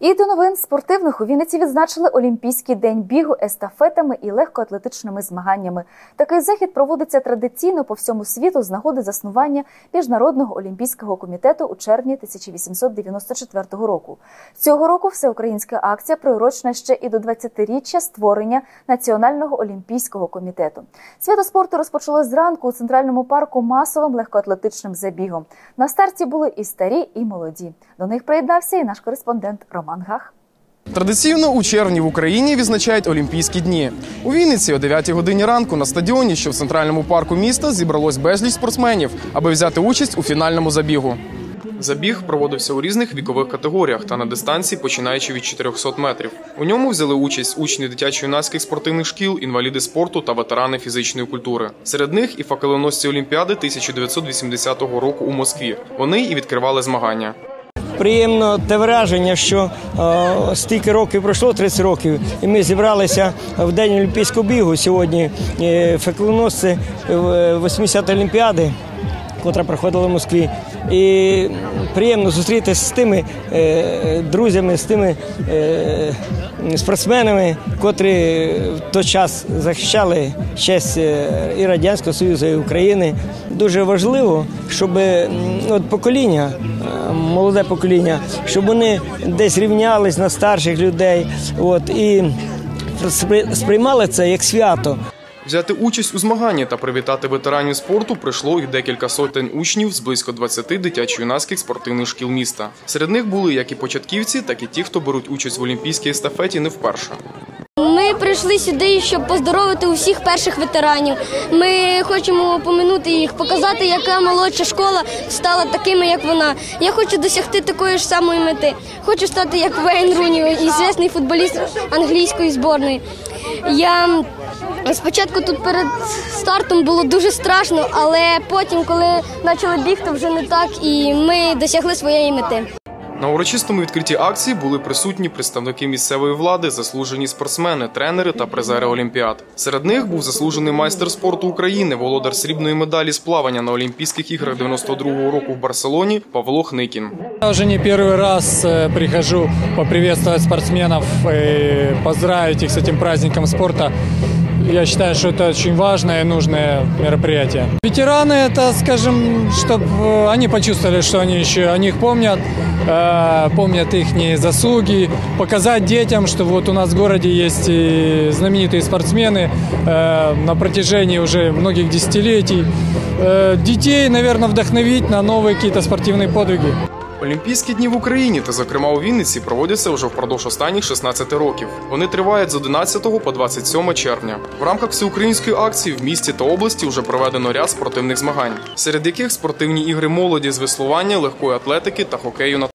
І до новин спортивних у Вінниці відзначили Олімпійський день бігу естафетами і легкоатлетичними змаганнями. Такий захід проводиться традиційно по всьому світу з нагоди заснування Міжнародного олімпійського комітету у червні 1894 року. Цього року всеукраїнська акція приурочена ще і до 20-річчя створення Національного олімпійського комітету. Свято спорту розпочалось зранку у центральному парку масовим легкоатлетичним забігом. На старті були і старі, і молоді. До них приєднався і наш кореспондент Роман Гах. Традиційно у червні в Україні відзначають Олімпійські дні. У Вінниці о 9 годині ранку на стадіоні, що в центральному парку міста, зібралось безліч спортсменів, аби взяти участь у фінальному забігу. Забіг проводився у різних вікових категоріях та на дистанції, починаючи від 400 метрів. У ньому взяли участь учні дитячо-юнацьких спортивних шкіл, інваліди спорту та ветерани фізичної культури. Серед них і факелоносці Олімпіади 1980 року у Москві. Вони і відкривали змагання. Приємно те враження, що е, стільки років пройшло 30 років, і ми зібралися в день Олімпійського бігу сьогодні. Е, феклоносці 80 Олімпіади, котра проходила в Москві. І приємно зустрітися з тими е, друзями, з тими е, спортсменами, котрі в той час захищали честь е, і Радянського Союзу, і України. Дуже важливо, щоб от покоління, е, молоде покоління, щоб вони десь рівнялись на старших людей, от і сприймали це як свято. Взяти участь у змаганні та привітати ветеранів спорту прийшло і декілька сотень учнів з близько 20 дитячо-юнацьких спортивних шкіл міста. Серед них були як і початківці, так і ті, хто беруть участь в олімпійській естафеті не вперше. Прийшли сюди, щоб поздоровити усіх перших ветеранів. Ми хочемо поминути їх, показати, яка молодша школа стала такими, як вона. Я хочу досягти такої ж самої мети. Хочу стати як Вейн Руні, ізвісний футболіст англійської зборної. Я спочатку тут перед стартом було дуже страшно, але потім, коли почали бігти, вже не так, і ми досягли своєї мети. На урочистому відкритті акції були присутні представники місцевої влади, заслужені спортсмени, тренери та призери Олімпіад. Серед них був заслужений майстер спорту України, володар срібної медалі з плавання на Олімпійських іграх 92-го року в Барселоні Павло Хникін. Я уже не первый раз э, прихожу поприветствовать спортсменов и поздравить их с этим праздником спорта. Я считаю, что это очень важное и нужное мероприятие. Ветераны это, скажем, чтобы они почувствовали, что они еще о них помнят, э, помнят их заслуги, показать детям, что вот у нас в городе есть и знаменитые спортсмены э, на протяжении уже многих десятилетий. Э, детей, наверное, вдохновить на новые какие-то спортивные подвиги. Олімпійські дні в Україні та, зокрема, у Вінниці проводяться вже впродовж останніх 16 років. Вони тривають з 11 по 27 червня. В рамках всеукраїнської акції в місті та області вже проведено ряд спортивних змагань, серед яких спортивні ігри молоді з веслування, легкої атлетики та хокею на